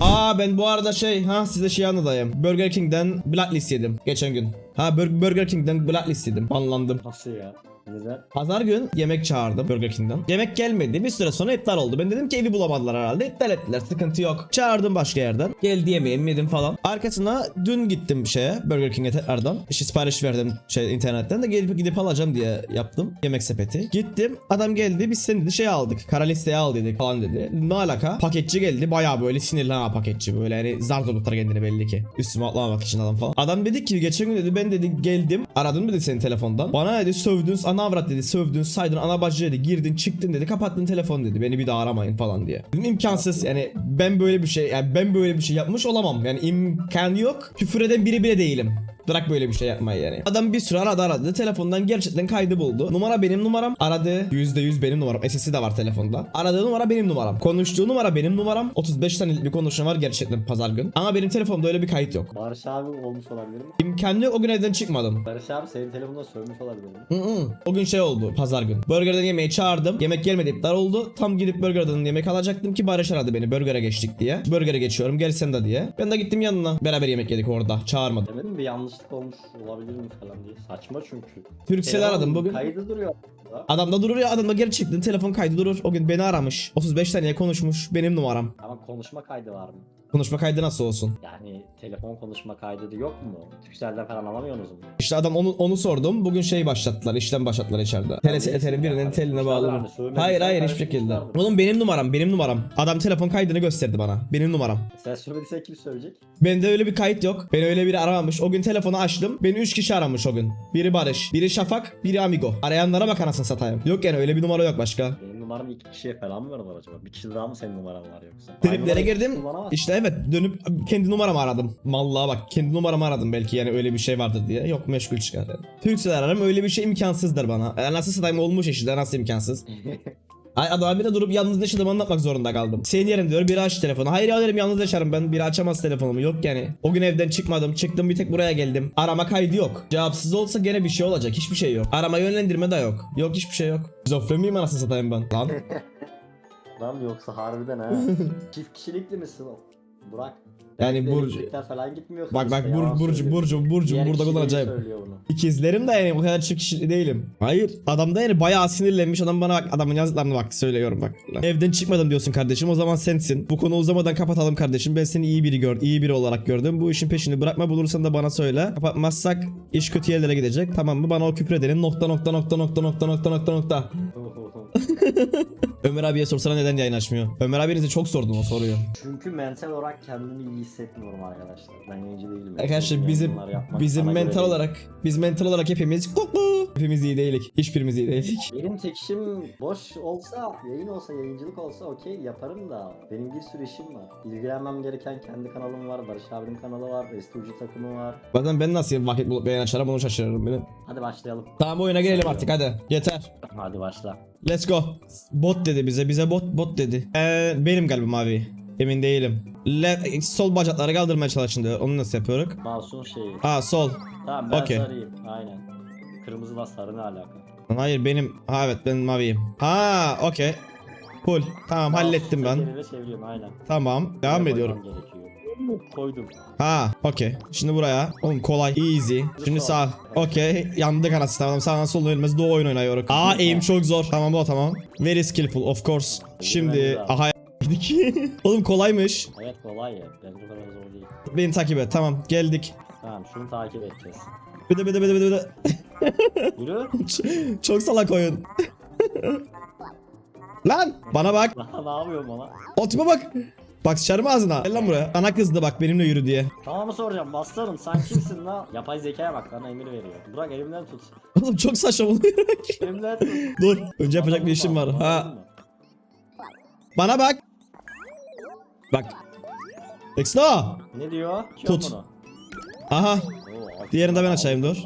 Aa ben bu arada şey ha size şey anlatayım. Burger King'den blacklist yedim geçen gün. Ha Bur- Burger King'den blacklist yedim. Banlandım. Nasıl ya? Neden? Pazar gün yemek çağırdım Burger King'den. Yemek gelmedi. Bir süre sonra iptal oldu. Ben dedim ki evi bulamadılar herhalde. İptal ettiler. Sıkıntı yok. Çağırdım başka yerden. Geldi yemeğimi yedim falan. Arkasına dün gittim şeye Burger King'e tekrardan. İşte sipariş verdim şey internetten de gelip gidip alacağım diye yaptım. Yemek sepeti. Gittim. Adam geldi. Biz seni dedi şey aldık. Kara listeye al dedik falan dedi. Ne alaka? Paketçi geldi. Bayağı böyle sinirli ha paketçi. Böyle yani zar zor tutar kendini belli ki. Üstüme atlamamak için adam falan. Adam dedi ki geçen gün dedi ben dedi geldim. Aradım dedi senin telefondan. Bana dedi sövdün ana avrat dedi sövdün saydın ana bacı dedi girdin çıktın dedi kapattın telefon dedi beni bir daha aramayın falan diye. Dedim imkansız yani ben böyle bir şey yani ben böyle bir şey yapmış olamam yani imkan yok küfür eden biri bile değilim. Bırak böyle bir şey yapmayı yani. Adam bir süre aradı aradı. Telefondan gerçekten kaydı buldu. Numara benim numaram. Aradı. %100 benim numaram. SS'i de var telefonda. Aradığı numara benim numaram. Konuştuğu numara benim numaram. 35 senelik bir konuşma var gerçekten pazar gün. Ama benim telefonumda öyle bir kayıt yok. Barış abi olmuş olabilir mi? İmkanı yok o gün evden çıkmadım. Barış abi senin telefonuna sövmüş olabilir mi? Hı hı. O gün şey oldu pazar gün. Burger'dan yemeği çağırdım. Yemek gelmedi iptal oldu. Tam gidip Burger'dan yemek alacaktım ki Barış aradı beni Burger'e geçtik diye. Burger'e geçiyorum gel sen de diye. Ben de gittim yanına. Beraber yemek yedik orada. Çağırmadım. Demedim bir yanlışlık olmuş olabilir mi falan diye. Saçma çünkü. Türkcell'i Telefon aradım bugün. Kaydı duruyor. aslında. Adamda durur ya adamda gerçekten telefon kaydı durur. O gün beni aramış. 35 saniye konuşmuş. Benim numaram. Ama konuşma kaydı var mı? Konuşma kaydı nasıl olsun? Yani telefon konuşma kaydı da yok mu? Türkcell'den falan alamıyorsunuz mu? İşte adam onu onu sordum. Bugün şey başlattılar. işlem başlattılar içeride. Telesi eterin birinin teline bağlı. Hayır hayır hiçbir şekilde. Oğlum benim numaram benim numaram. Adam telefon kaydını gösterdi bana. Benim numaram. Sen söylediysen kim söyleyecek? Bende öyle bir kayıt yok. Beni öyle biri aramamış. O gün telefonu açtım. Beni 3 kişi aramış o gün. Biri Barış, biri Şafak, biri Amigo. Arayanlara bak anasını satayım. Yok yani öyle bir numara yok başka. Benim numaramı iki kişiye falan mı verdiler acaba? Bir kişi daha mı senin numaran var yoksa? Triplere numarayı girdim. kullanamaz. İşte evet dönüp kendi numaramı aradım. Mallığa bak kendi numaramı aradım belki yani öyle bir şey vardır diye. Yok meşgul çıkar. Türkcell ararım öyle bir şey imkansızdır bana. E, nasıl satayım olmuş işte nasıl imkansız. Ay adam bir de durup yalnız yaşadığımı anlatmak zorunda kaldım. Senin yerin diyor biri aç telefonu. Hayır ya derim yalnız yaşarım ben biri açamaz telefonumu yok yani. O gün evden çıkmadım çıktım bir tek buraya geldim. Arama kaydı yok. Cevapsız olsa gene bir şey olacak hiçbir şey yok. Arama yönlendirme de yok. Yok hiçbir şey yok. Şizofren miyim anasını satayım ben? Lan. Lan yoksa harbiden ha. Çift kişilikli misin o? Burak. Yani Burcu- falan gitmiyor. Bak bak Bur, Burcu söylüyor. Burcu Burcu Diğer burada söylüyor bunu. İkizlerim de yani bu kadar çift kişi değilim. Hayır. Adam da yani bayağı sinirlenmiş. Adam bana bak adamın yazdıklarına bak söylüyorum bak. Evden çıkmadım diyorsun kardeşim. O zaman sensin. Bu konu uzamadan kapatalım kardeşim. Ben seni iyi biri gör, iyi biri olarak gördüm. Bu işin peşini bırakma bulursan da bana söyle. Kapatmazsak iş kötü yerlere gidecek. Tamam mı? Bana o küfredenin nokta nokta nokta nokta nokta nokta nokta nokta. Ömer abiye sorsana neden yayın açmıyor? Ömer abinize çok sordum o soruyu. Çünkü mental olarak kendimi iyi hissetmiyorum arkadaşlar. Ben yayıncı değilim. Arkadaşlar bizim bizim mental değil. olarak biz mental olarak hepimiz kuklu. Hepimiz iyi değilik. Hiçbirimiz iyi değilik. Benim tek işim boş olsa, yayın olsa, yayıncılık olsa okey yaparım da benim bir sürü işim var. İlgilenmem gereken kendi kanalım var, Barış abinin kanalı var, Restorancı takımı var. Bazen ben nasıl vakit bulup yayın açarım onu şaşırırım benim. Hadi başlayalım. Tamam oyuna gelelim artık hadi. Yeter. Hadi başla. Let's go. Bot dedi bize. Bize bot bot dedi. Ee, benim galiba mavi. Emin değilim. Le sol bacakları kaldırmaya çalışın diyor. Onu nasıl yapıyoruz? Mouse'un şeyi. Aa sol. Tamam ben Okey. sarıyım. Aynen. Kırmızıla sarı ne alaka? Hayır benim. Ha evet ben maviyim. Ha okey. Cool. Tamam hallettim Mouse'u ben. çeviriyorum aynen. Tamam. Devam Buraya ediyorum. gerekiyor. Koydum. Ha okey. Şimdi buraya. Oğlum kolay. Easy. Şimdi sağ. Okey. Yandık anasını tamam. Sağdan soldan ölmez. Doğu oyun oynuyor. Aa aim çok zor. Tamam bu tamam. Very skillful of course. Şimdi aha yedik. Oğlum kolaymış. Evet kolay ya. Ben bu kadar zor değil. Beni takip et. Tamam geldik. Tamam şunu takip edeceğiz. Bıdı bıdı bıdı bıdı bıdı. Yürü. Çok salak oyun. Lan bana bak. Ne yapıyorsun bana? O tipe bak. Bak sıçarım ağzına. Gel lan buraya. Ana kızdı bak benimle yürü diye. Tamam mı soracağım? Bastırın. Sen kimsin lan? Yapay zekaya bak bana emir veriyor. Bırak elimden tut. Oğlum çok saçma bunu. Elimden tut. Dur. Önce yapacak bir işim var. Ha. Bana bak. Bak. Exno. Ne diyor? Tut. Tut. Bunu. Aha. Oo, Diğerini de ben açayım, dur.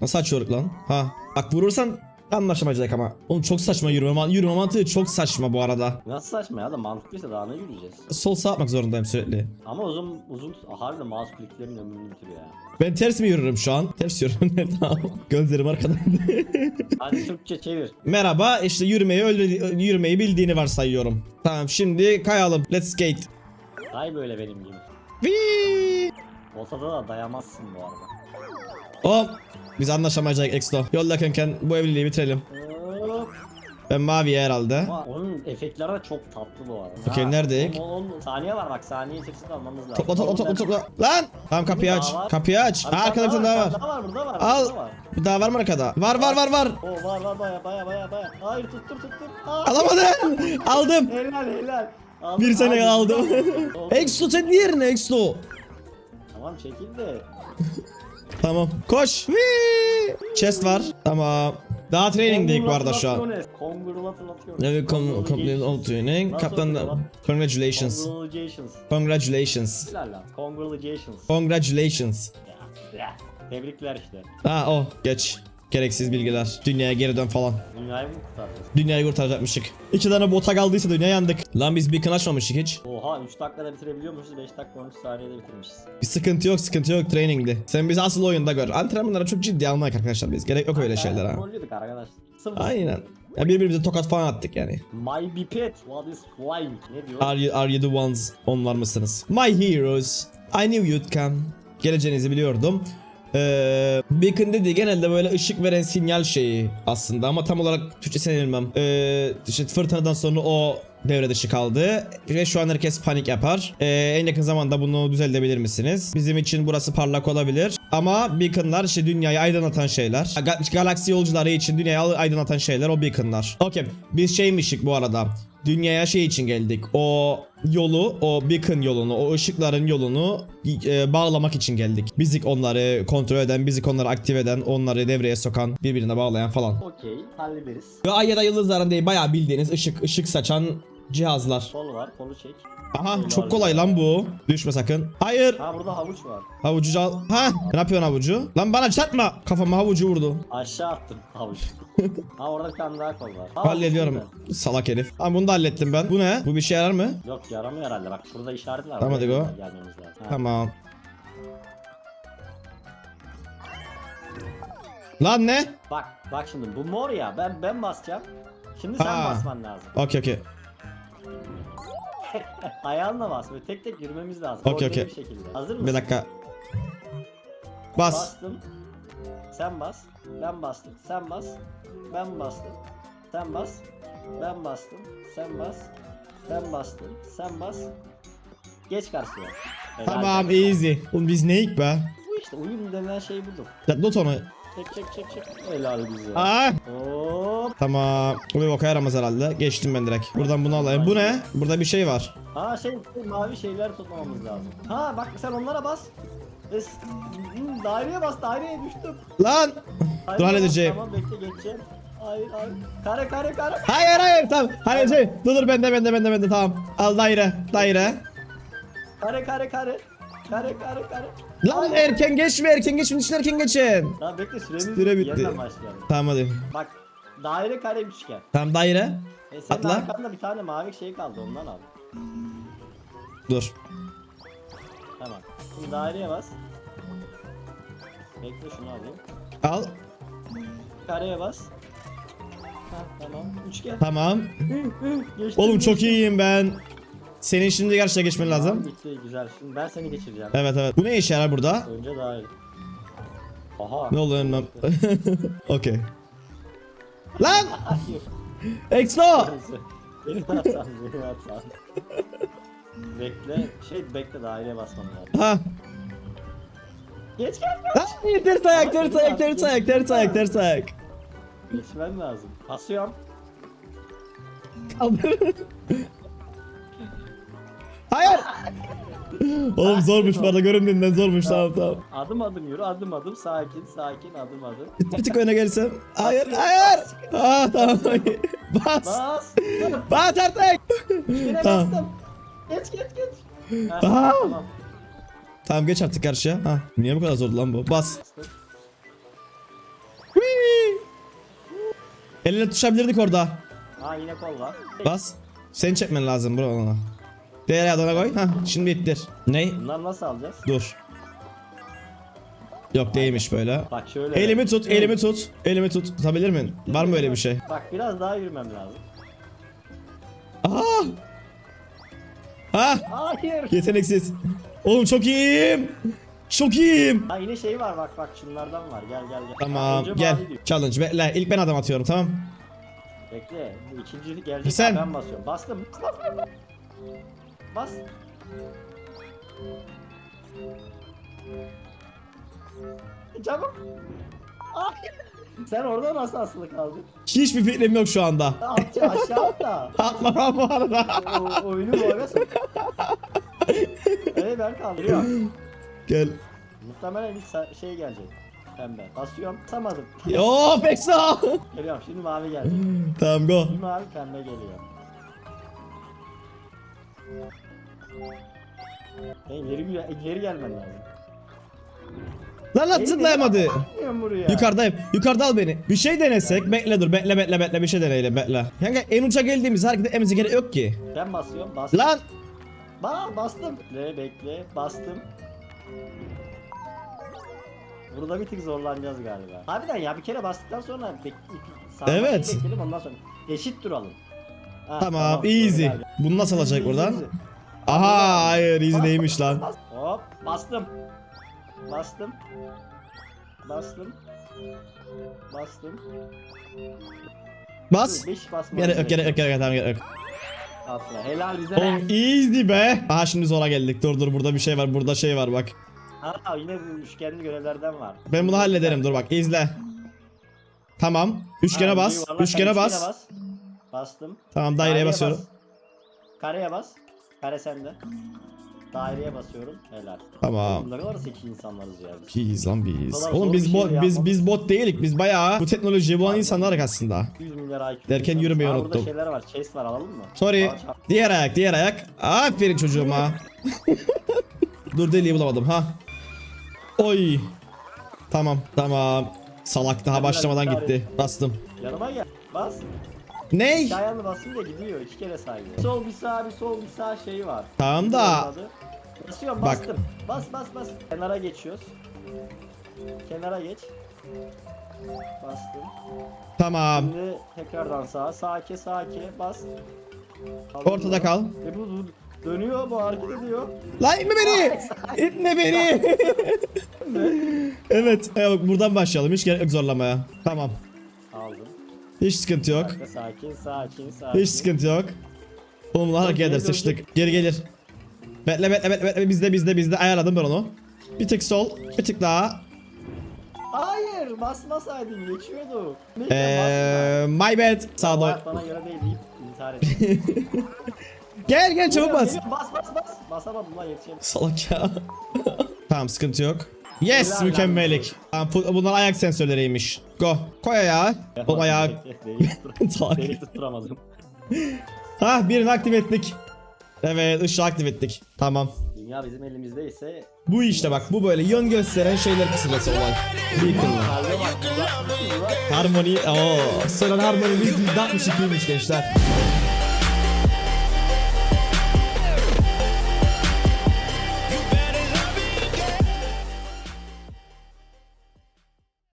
Nasıl açıyoruz lan? Ha. Bak vurursan anlaşamayacak ama. Oğlum çok saçma yürüme, yürüme mantığı çok saçma bu arada. Nasıl saçma ya da mantıklıysa daha ne yürüyeceğiz? Sol sağ yapmak zorundayım sürekli. Ama uzun uzun harbiden mouse kliklerin ömrünü bitiriyor ya. Ben ters mi yürürüm şu an? Ters yürürüm. tamam. Gözlerim arkada. Hadi Türkçe çevir. Merhaba işte yürümeyi öyle yürümeyi bildiğini varsayıyorum. Tamam şimdi kayalım. Let's skate. Hay böyle benim gibi. Wii. Ortada da dayamazsın bu arada. Hop. Biz anlaşamayacak Exto. Yolla kanken bu evliliği bitirelim. Ben maviye herhalde. Ama onun efektleri de çok tatlı bu arada. Okey, neredeyik? on- on- saniye var bak saniye içerisinde almamız lazım. Topla topla Oğlum topla topla. Lan! Tamam kapıyı aç. var. Kapıyı aç. Abi, Ha, arkada bir tane daha var. Daha var burada var. Al. Var. Bir daha var mı arkada? Var var var var. Oo var var baya baya baya baya. Hayır tuttur tuttur. Aa, Alamadım. Aldım. Helal helal. Aldım, Bir sene aldım. Exto sen diğerine Exto. Tamam çekil de. Tamam. Koş. Chest var. Tamam. Daha training'deyiz bu arada şu an. Congratulations. Evet, com complete all training. Kaptan congratulations. Congratulations. Congratulations. Congratulations. Congratulations. Ya, ya. Tebrikler işte. Ha o geç. Gereksiz bilgiler. Dünyaya geri dön falan. Dünyayı mı kurtardınız? Dünyayı kurtaracakmışık. İki tane bota kaldıysa dünya yandık. Lan biz beacon açmamıştık hiç. Oha 3 dakikada bitirebiliyormuşuz 5 dakika 13 saniyede bitirmişiz. Bir sıkıntı yok sıkıntı yok training'di. Sen bizi asıl oyunda gör. Antrenmanlara çok ciddi almayız arkadaşlar biz. Gerek yok öyle şeyler ha. Trollüyorduk arkadaşlar. Sıfır. Aynen. Ya birbirimize tokat falan attık yani. My biped what is flying? Ne diyor? Are you, are you the ones? Onlar mısınız? My heroes. I knew you'd come. Geleceğinizi biliyordum. Ee, Beacon dediği genelde böyle ışık veren sinyal şeyi aslında ama tam olarak Türkçesini bilmem. Ee, işte fırtınadan sonra o devre dışı kaldı ve şu an herkes panik yapar. Ee, en yakın zamanda bunu düzeltebilir misiniz? Bizim için burası parlak olabilir ama beaconlar işte dünyayı aydınlatan şeyler. Ga- galaksi yolcuları için dünyayı aydınlatan şeyler o beaconlar. Okey biz şeymişik bu arada. Dünyaya şey için geldik. O yolu, o beacon yolunu, o ışıkların yolunu e, bağlamak için geldik. Bizik onları kontrol eden, bizik onları aktif eden, onları devreye sokan, birbirine bağlayan falan. Okey hallederiz. Ve ay ya da yıldızların değil bayağı bildiğiniz ışık, ışık saçan cihazlar. Kol var kolu çek. Aha çok kolay lan bu. Düşme sakın. Hayır. Ha burada havuç var. Havucu al. Ha ne yapıyorsun havucu? Lan bana çarpma. Kafama havucu vurdu. Aşağı attım havuç. ha orada bir tane daha kol var. Ha, Hallediyorum. Salak herif. Ama bunu da hallettim ben. Bu ne? Bu bir şey yarar mı? Yok yaramıyor herhalde bak şurada işaret var. Tamam, hadi go. Gelmemiz lazım. Ha. Tamam. Lan ne? Bak bak şimdi bu mor ya ben ben basacağım. Şimdi sen Ha. basman lazım. Okey okey. Ayağınla bas ve tek tek yürümemiz lazım. Okey, Koordineli okey. bir şekilde. Hazır mısın? Bir dakika. Bas. Bastım. Sen bas. Ben bastım. Sen bas. Ben bastım. Sen bas. Ben bastım. Sen bas. Ben bastım. Sen bas. Geç karşıya. Helal Tamam be. easy. Oğlum biz neyik be? Bu işte uyum denen şey budur. Not onu. Çek çek çek çek. Helal bize. Aa. Hop. Tamam. Bu bir boka yaramaz herhalde. Geçtim ben direkt. Buradan bunu alayım. Bu ne? Burada bir şey var. Ha şey mavi şeyler tutmamamız lazım. Ha bak sen onlara bas. Es Hmm, daireye bas daireye düştüm. Lan. Daireye Dur halledeceğim. Tamam bekle geçeceğim. Hayır hayır. Kare kare kare. Hayır hayır tamam. Hayır şey. Dur dur bende bende bende bende tamam. Al daire. Daire. Kare kare kare. Kare kare kare. Lan erken geçme erken geçme için erken geçin. Tamam bekle süremiz Süre bitti. Tamam hadi. Bak daire kare üçgen. Tamam daire. E senin Atla. arkanda bir tane mavi şey kaldı ondan al. Dur. Tamam. Şimdi daireye bas. Bekle şunu alayım. Al. Kareye bas. Ha tamam. Üçgen. Tamam. Geçtim, Oğlum çok geçtim. iyiyim ben. Senin şimdi gerçekten geçmen Tamam, lazım. bitti güzel. Şimdi ben seni geçireceğim. Evet evet. Bu ne işe yarar burada? Önce daire. Aha. Ne oldu önmem? Okey. Lan! Neyse. Benim hatam, benim hatam. bekle, şey bekle daireye basmam lazım. Ha. Geç gel gel. Hayır ters ayak ters ayak ters ayak ters ayak ters ayak. Geçmem lazım. Basıyorum. Kaldır. Hayır. Oğlum zormuş arada göründüğünden zormuş tamam tamam. Adım adım yürü, adım adım, sakin, sakin, adım adım. Bir tık öne gelsem. Hayır hayır. Ah tamam. Bas. Bas. Bas artık. Yine Tamam. bastım. Geç geç geç. Ha, tamam. Tamam geç artık karşıya. Ha. Niye bu kadar zor lan bu? Bas. Eline tutuşabilirdik orada. Ha yine kol var. Bas. Seni çekmen lazım bro ona. Diğer adana koy. Ha şimdi ittir. Ne? Bunları nasıl alacağız? Dur. Yok değilmiş böyle. Bak şöyle. Elimi tut, elimi tut. Elimi tut. Tutabilir miyim? Var mı öyle bir şey? Bak biraz daha yürümem lazım. Aa! Ha? Hayır. Yeteneksiz. Oğlum çok iyiyim. Çok iyiyim. Ha yine şey var bak bak şunlardan var. Gel gel gel. Tamam Önce gel. mavi diyor. Challenge bekle. İlk ben adam atıyorum tamam. Bekle. Bu ikinci gelecek. Sen. Ben basıyorum. Bastım. Bas. Çabuk. Hayır. Sen orada nasıl asılı kaldın? Hiçbir fikrim yok şu anda. At aşağı at da. Atlamam bu arada. O, oyunu boğuyorsun. Evet ben kaldırıyorum. Gel. Muhtemelen ilk şey gelecek. Pembe. Basıyorum. Basamadım. Yo Peksa. Geliyorum. Şimdi mavi gelecek. tamam go. Şimdi mavi pembe geliyor. Gel- ileri gelmen lazım. Lan lan Hey, zıplayamadı. buraya? Yukarıdayım. Yukarıda al beni. Bir şey denesek. Bekle dur. Bekle bekle bekle. Bir şey deneyelim bekle. Kanka en uca geldiğimiz hareket etmemize gerek yok ki. Ben basıyorum. Bastım. Lan. Ba bastım. Bekle bekle. Bastım. Burada bir tık zorlanacağız galiba. Harbiden ya bir kere bastıktan sonra bek sağdan Evet. şey bekleyelim ondan sonra eşit duralım. Ha, Tamam easy. Bunu nasıl alacak buradan? Aha hayır easy Bas, neymiş bas, lan. Hop bastım. Bastım. Bastım. Bastım. Bas. 5 basmam Gerek yok gerek yok gerek yok tamam gerek yok. Atla. Helal bize. Oğlum easy be. Aha şimdi zora geldik. Dur dur burada bir şey var. Burada şey var bak. Aa yine bu üçgenli görevlerden var. Ben bunu hallederim. Dur bak izle. Tamam. Üçgene Ha, bas. yuvarlak, Üçgene sen bas. Bastım. Tamam daireye Daireye basıyorum. bas. Kareye bas. Kare sende. Daireye basıyorum. Helal. Tamam. Ne kadar zeki insanlarız ya. biz. Biz lan biz. kadar Oğlum zor biz şey bot de biz biz bot değilik. Biz bayağı bu teknolojiyi bulan insanlar aslında. 100 milyar IQ. Derken insanız. yürümeyi Aa, unuttum. Burada şeyler var. Chest var alalım mı? Sorry. Aa, çarp- Diğer ayak, diğer ayak. Aferin çocuğuma. Dur deliği bulamadım ha. Oy. Tamam, tamam. Salak daha başlamadan gitti. Bastım. Yanıma gel. Bas. Ney? Ayağını basınca gidiyor. İki kere sayıyor. Sol bir sağ bir sol bir sağ şeyi var. Tamam da Olmadı. Basıyorum Bak. bastım. Bas bas bas. Kenara geçiyoruz. Kenara geç. Bastım. tamam. Şimdi tekrardan sağa. Sağa ke sağa ke bas. Ortada kal. E bu bu- dönüyor bu hareket ediyor. Lan itme beni. İtme beni. evet. evet buradan başlayalım. Hiç gerek yok zorlamaya. Tamam. Hiç sıkıntı yok. Sakin sakin sakin. Hiç sıkıntı yok. Oğlum eder dönecek. sıçtık. Geri gelir. Bekle bekle bekle bekle bizde bizde bizde ayarladım ben onu. Bir tık sol, bir tık daha. Hayır basmasaydın geçiyordu. Ne Eee my bad. Sağ ol. Bana göre değil deyip intihar ettim. Gel gel çabuk bas. Bas bas bas. Basamadım lan yetişemedim. Salak ya. tamam sıkıntı yok. Yes Helal. Tamam, pu- bunlar ayak sensörleriymiş. Go. Koy ayağı. Oğlum ayağı. Deliği tutturamadım. Ha birini aktif ettik. Evet ışığı aktif ettik. Tamam. Dünya bizim elimizdeyse Bu işte bak bu böyle yön gösteren şeyler kısırası olay. Beacon'la. Harmony. Oo. Sönen harmonimiz %62'ymiş gençler.